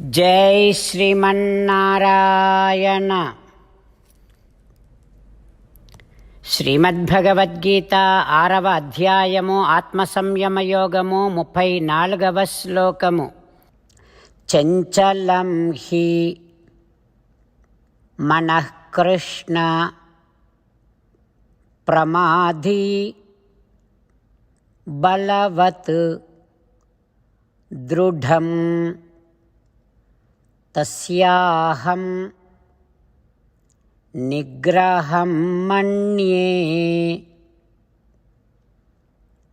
జై శ్రీమన్నారాయణ. శ్రీమద్భగవద్గీత ఆరవ అధ్యాయము ఆత్మసంయమయోగము ముప్పై నాలుగవ శ్లోకము. చంచలం హి మనఃకృష్ణ ప్రమాధి బలవత్ దృఢం తస్యాహం నిగ్రహం మన్యే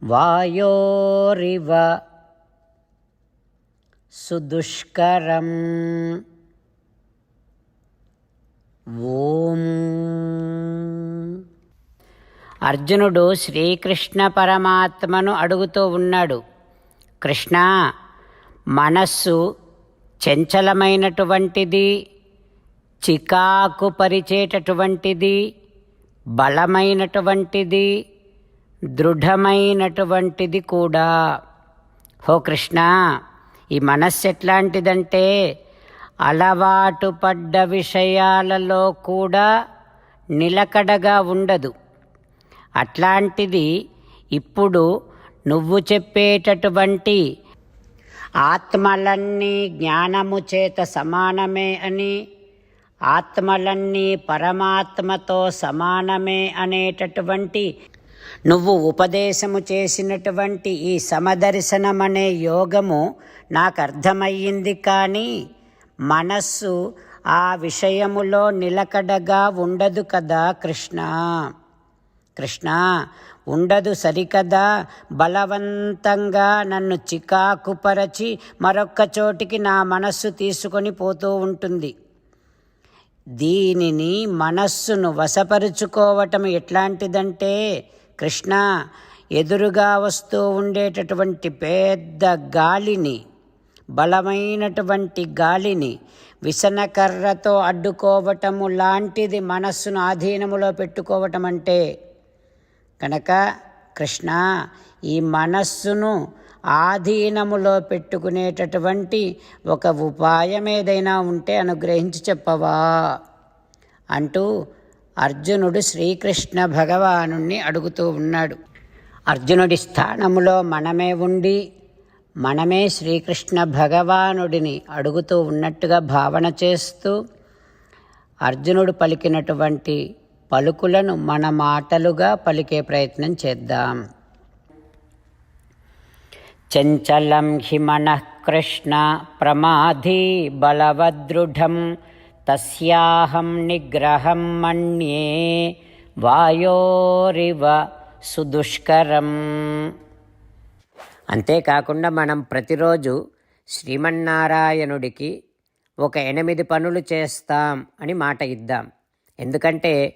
వాయోరివ సుదుష్కరం ఓం. అర్జునుడు శ్రీకృష్ణ పరమాత్మను అడుగుతూ ఉన్నాడు కృష్ణ మనస్సు చంచలమైనటువంటిది చికాకు పరిచేటటువంటిది బలమైనటువంటిది దృఢమైనటువంటిది కూడా. హో కృష్ణ ఈ మనస్సు ఎట్లాంటిదంటే అలవాటు పడ్డ విషయాలలో కూడా నిలకడగా ఉండదు. అట్లాంటిది ఇప్పుడు నువ్వు చెప్పేటటువంటి ఆత్మలన్నీ జ్ఞానము చేత సమానమే అని ఆత్మలన్నీ పరమాత్మతో సమానమే అనేటటువంటి నువ్వు ఉపదేశము చేసినటువంటి ఈ సమదర్శనమనే యోగము నాకు అర్థమయ్యింది కానీ మనస్సు ఆ విషయములో నిలకడగా ఉండదు కదా కృష్ణ. కృష్ణ ఉండదు సరికదా బలవంతంగా నన్ను చికాకుపరచి మరొక్క చోటికి నా మనస్సు తీసుకొని పోతూ ఉంటుంది. దీనిని మనస్సును వశపరుచుకోవటం ఎట్లాంటిదంటే కృష్ణ ఎదురుగా వస్తూ ఉండేటటువంటి పెద్ద గాలిని బలమైనటువంటి గాలిని విసనకర్రతో అడ్డుకోవటము లాంటిది మనస్సును ఆధీనములో పెట్టుకోవటం అంటే కనుక కృష్ణ ఈ మనస్సును ఆధీనములో పెట్టుకునేటటువంటి ఒక ఉపాయం ఏదైనా ఉంటే అనుగ్రహించి చెప్పవా? అంటూ అర్జునుడు శ్రీకృష్ణ భగవాను అడుగుతూ ఉన్నాడు. అర్జునుడి స్థానములో మనమే ఉండి మనమే శ్రీకృష్ణ భగవానుడిని అడుగుతూ ఉన్నట్టుగా భావన చేస్తూ అర్జునుడు పలికినటువంటి పలుకులను మన మాటలుగా పలికే ప్రయత్నం చేద్దాం. చంచలం హి కృష్ణ ప్రమాధీ బలవదృఢం తస్యాహం నిగ్రహం మన్యే వాయోరివ సుదుష్కరం. అంతేకాకుండా మనం ప్రతిరోజు శ్రీమన్నారాయణుడికి ఒక ఎనిమిది పనులు చేస్తాం అని మాట ఇద్దాం. ఎందుకంటే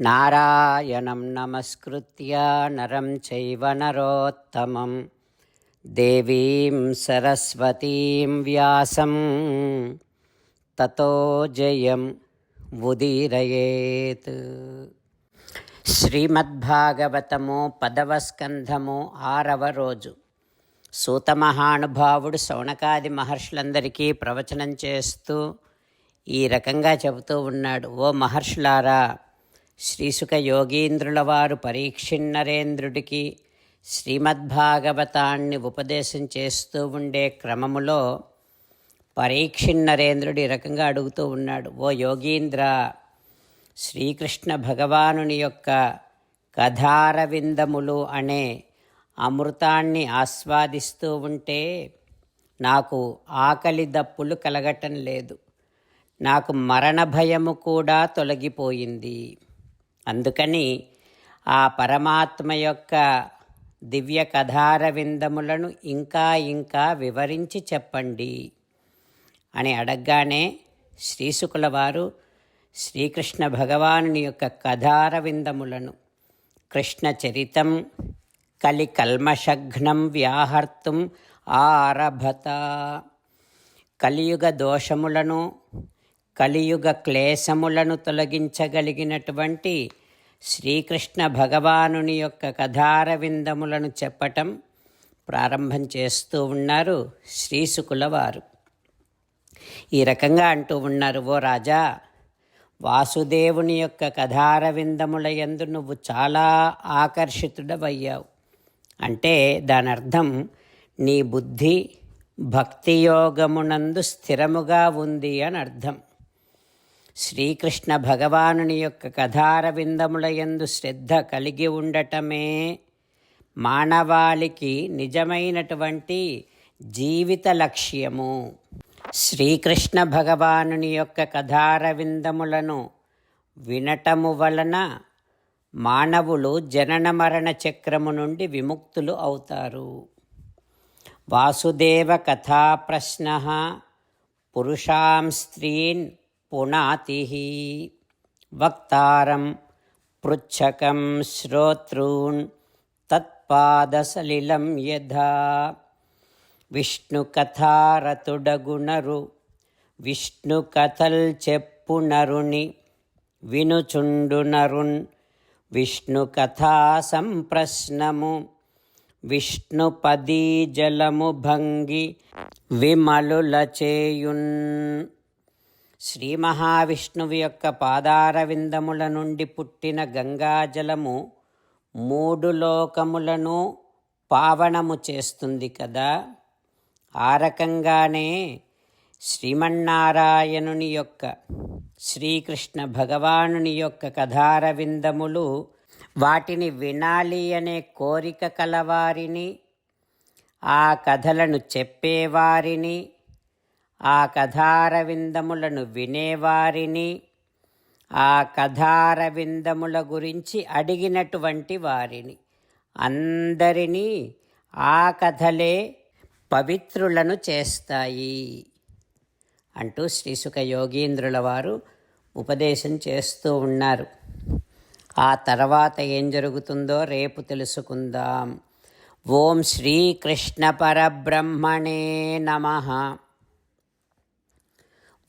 నారాయణం నమస్కృత్య నరం చైవ నరోత్తమం. దేవీం సరస్వతీం వ్యాసం. తతో జయం ఉదీరయేత్. శ్రీమద్భాగవతము పదవ స్కంధము ఆరవ రోజు. సూత మహానుభావుడు శౌనకాది మహర్షులందరికీ ప్రవచనం చేస్తూ ఈ రకంగా చెబుతూ ఉన్నాడు. ఓ మహర్షులారా శ్రీసుక యోగీంద్రుల వారు పరీక్షిన్నరేంద్రుడికి శ్రీమద్భాగవతాన్ని ఉపదేశం చేస్తూ ఉండే క్రమములో పరీక్షిన్నరేంద్రుడు ఈ రకంగా అడుగుతూ ఉన్నాడు ఓ యోగీంద్ర శ్రీకృష్ణ భగవానుని యొక్క కథారవిందములు అనే అమృతాన్ని ఆస్వాదిస్తూ ఉంటే నాకు ఆకలి దప్పులు కలగటం లేదు. నాకు మరణ భయము కూడా తొలగిపోయింది. అందుకని ఆ పరమాత్మ యొక్క దివ్య కథారవిందములను ఇంకా ఇంకా వివరించి చెప్పండి అని అడగగానే శ్రీశుకుల వారు శ్రీకృష్ణ భగవానుని యొక్క కథారవిందములను కృష్ణ చరితం కలి కల్మషఘ్నం వ్యాహర్తుం ఆరభత కలియుగ దోషములను కలియుగ క్లేశములను తొలగించగలిగినటువంటి శ్రీకృష్ణ భగవానుని యొక్క కథారవిందములను చెప్పటం ప్రారంభం చేస్తూ ఉన్నారు శ్రీశుకుల వారు ఈ రకంగా అంటూ ఉన్నారు ఓ రాజా వాసుదేవుని యొక్క కథారవిందముల యందు నువ్వు చాలా ఆకర్షితుడవయ్యావు. అంటే దాని అర్థం నీ బుద్ధి భక్తియోగమునందు స్థిరముగా ఉంది అని అర్థం శ్రీకృష్ణ భగవానుని యొక్క కథారవిందములయందు శ్రద్ధ కలిగి ఉండటమే మానవాళికి నిజమైనటువంటి జీవిత లక్ష్యము. శ్రీకృష్ణ భగవానుని యొక్క కథారవిందములను వినటము వలన మానవులు జనన మరణ చక్రము నుండి విముక్తులు అవుతారు. వాసుదేవ కథా ప్రశ్న పురుషాం స్త్రీన్ పునాతి. వక్తారం పృచ్ఛకం శ్రోతృన్ తత్పాదసలిలం యథా. విష్ణుకథారతుడగునరు విష్ణుకథల్ చెప్పునరుని వినుచుండునరున్. విష్ణుకథా సంప్రశ్నము విష్ణుపదీజలము భంగి విమలుల చేయున్ శ్రీ మహావిష్ణువు యొక్క పాదార విందముల నుండి పుట్టిన గంగాజలము మూడు లోకములను పావనము చేస్తుంది కదా. ఆ రకంగానే శ్రీమన్నారాయణుని యొక్క శ్రీకృష్ణ భగవానుని యొక్క కథార విందములు వాటిని వినాలి అనే కోరిక కలవారిని ఆ కథలను చెప్పేవారిని ఆ కథార విందములను వినేవారిని ఆ కథార విందముల గురించి అడిగినటువంటి వారిని. అందరినీ ఆ కథలే పవిత్రులను చేస్తాయి అంటూ శ్రీసుఖ యోగీంద్రుల వారు ఉపదేశం చేస్తూ ఉన్నారు. ఆ తర్వాత ఏం జరుగుతుందో రేపు తెలుసుకుందాం. ఓం శ్రీకృష్ణ పరబ్రహ్మణే నమ.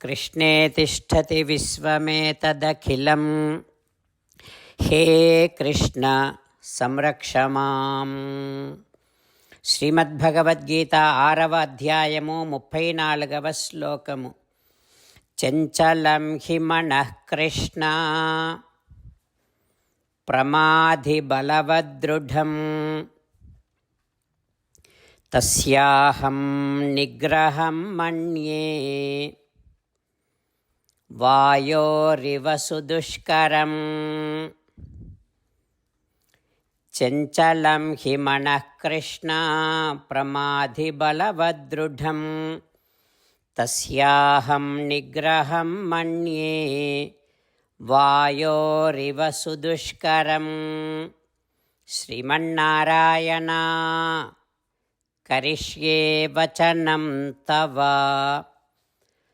कृष्णे तिष्ठति विश्वमेतदखिलं हे कृष्ण संरक्ष माम् శ్రీమద్భగవద్గీత ఆరవ అధ్యాయము ముప్పై నాలుగవ శ్లోకము చంచలం హి మనః కృష్ణ ప్రమాధిబలవదృఢం తస్యాహం నిగ్రహం మన్యే వాయోరివ సుదుష్కరం. చంచలం హి మనః కృష్ణ ప్రమాధిబలవదృఢం. తస్యాహం నిగ్రహం మన్యే వాయోరివ సుదుష్కరం. శ్రీమన్నారాయణ కరిష్యే వచనం తవ.